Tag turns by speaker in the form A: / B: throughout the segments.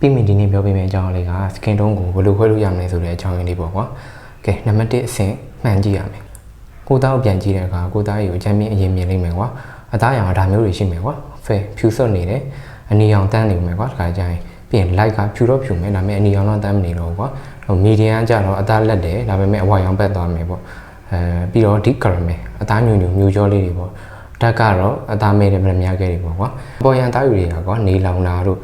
A: ပြီးမိဒီနေ့ပြောပြမယ့်အကြောင်းလေးက skin tone ကိုဘယ်လိုခွဲလို့ရမလဲဆိုတဲ့အကြောင်းရင်းလေးပေါ့ကွာကဲနံပါတ်1အဆင့်မှန်ကြည့်ရမယ်ကိုသားကိုပြန်ကြည့်တဲ့အခါကိုသားရေကိုအချမ်းမြင့်အရင်မြင်လိမ့်မယ်ကွာအသားရောင်ကဒါမျိုးတွေရှိမယ်ကွာဖဲဖြူဆွတ်နေတယ်အနီရောင်တန်းနေမယ်ကွာတခါကျရင်ပြီးရင် light ကဖြူတော့ဖြူမယ်ဒါပေမဲ့အနီရောင်တော့တန်းမနေတော့ဘူးကွာဟို medium ကကြတော့အသားလက်တယ်ဒါပေမဲ့အဝါရောင်ဘက်သွားမယ်ပေါ့အဲပြီးတော့ deep caramel အသားညူညူမြူကြောလေးတွေပေါ့ဓာတ်ကတော့အသားမဲတယ်မများခဲ့တွေပေါ့ကွာပေါ်ရန်သားယူတွေကကွာနေလောင်တာတို့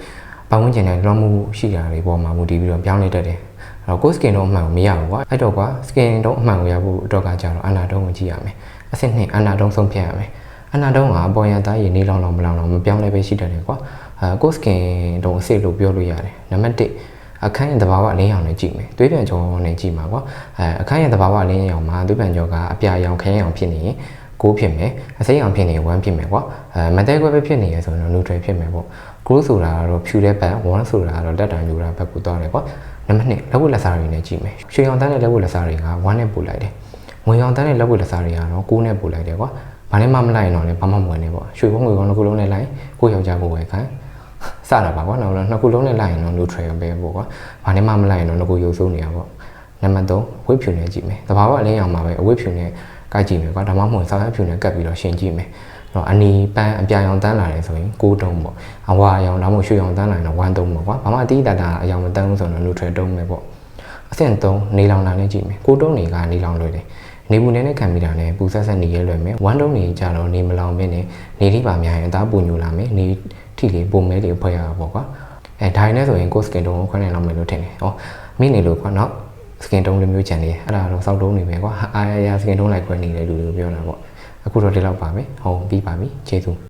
A: ပတ်ဝန်းကျင်နဲ့လွှမ်းမှုရှိတာတွေပေါ်မှာမူတည်ပြီးတော့ပြောင်းလဲတတ်တယ်အဲ့တော့ကိုယ် skin တော့အမှန်ကိုမရဘူးကွာအဲ့တော့ကွာ skin တော့အမှန်ကိုရဖို့အတွက်ကကြတော့အနာတုံးကိုကြည့်ရမယ်အဆင့်နှစ်အနာတုံးဆုံးဖြတ်ရမယ်အနာတုံးကပေါ်ရန်သားရည်နေလောင်လောင်မလောင်လောင်မပြောင်းလဲပဲရှိတတ်တယ်ကွာအဲကိုယ် skin တော့အစစ်လို့ပြောလို့ရတယ်နံပါတ်1အခန်းရဲ့သဘာဝအလင်းရောင်နဲ့ကြည့်မယ်သွေးပြန်ကြောနဲ့ကြည့်မှာကွာအဲအခန်းရဲ့သဘာဝအလင်းရောင်မှာသွေးပြန်ကြောကအပြာရောင်ခရမ်းရောင်ဖြစ်နေရင် 6ဖြစ်မယ်အစိမ်းရောင်ဖြစ်နေရင်1ဖြစ်မယ်ကွာအဲမတဲခွဲပဲဖြစ်နေရဆိုရင်တော့ neutral ဖြစ်မယ်ပေါ့ grow ဆိုတာကတော့ဖြူတဲ့ဘက်1ဆိုတာကတော့လက်တံညူတာဘက်ကိုသွားတယ်ကွာနံပါတ်2လက်ဝတ်လက်စားတွေနဲ့ကြည့်မယ်ရွှေရောင်တန်းတဲ့လက်ဝတ်လက်စားတွေက1နဲ့ပို့လိုက်တယ်ငွေရောင်တန်းတဲ့လက်ဝတ်လက်စားတွေကတော့9နဲ့ပို့လိုက်တယ်ကွာဘာနဲ့မှမလိုက်ရင်တော့လည်းဘာမှမဝင်နေပေါ့ရွှေဘုံငွေဘုံတစ်ခုလုံးနဲ့လိုက်ကိုယောက်ျားကိုဝယ်ခိုင်းစတာပါကွာနောက်တော့နှစ်ခုလုံးနဲ့လိုက်ရင်တော့ neutral ပဲပေါ့ကွာဘာနဲ့မှမလိုက်ရင်တော့ငကိုရုပ်ဆုံးနေရပေါ့နံပါတ်3ဝိတ်ဖြူနဲ့ကြည့်မယ်တဘာဝအလင်းရောင်မှာပဲအဝိတ်ဖြူနဲ့ ကိုက်ကြည့်မယ်ကွာဒါမှမဟုတ်ဆောင်းရဖြူနဲ့ကပ်ပြီးတော့ရှင်းကြည့်မယ်တော့အနီပန်းအပြာရောင်တန်းလာတယ်ဆိုရင်6တုံးပေါ့အဝါရောင်ဒါမှမဟုတ်ရွှေရောင်တန်းလာရင်တော့1တုံးပေါ့ကွာဘာမှအတိအတတာအရောင်မတန်းဘူးဆိုတော့ neutral တုံးပဲပေါ့အဆင့်3နေလောင်တာနဲ့ကြည့်မယ်6တုံးတွေကနေလောင်လွယ်တယ်နေပူနဲ့ခံမိတာနဲ့ပူဆက်ဆက်နေရဲလွယ်မယ်1တုံးတွေကြတော့နေမလောင်မင်းနဲ့နေလိပါများရင်အသားပူညူလာမယ်နေထိလေးပုံမဲလေးဖွဲ့ရတာပေါ့ကွာအဲဒါရင်းနဲ့ဆိုရင်ကို skin tone ကိုခွဲနိုင်လောက်မယ်လို့ထင်တယ်ဟောမိနေလို့ကွာနော် skin tone လိုမျိုးကြံနေအဲ့ဒါတော့စောက်တုံးနေပဲကွာအာရ skin tone လိုက်ခွဲနေတဲ့လူတွေပြောတာပေါ့အခုတော့ဒီလောက်ပါပဲဟုတ်ပြီးပါပြီကျေးဇူး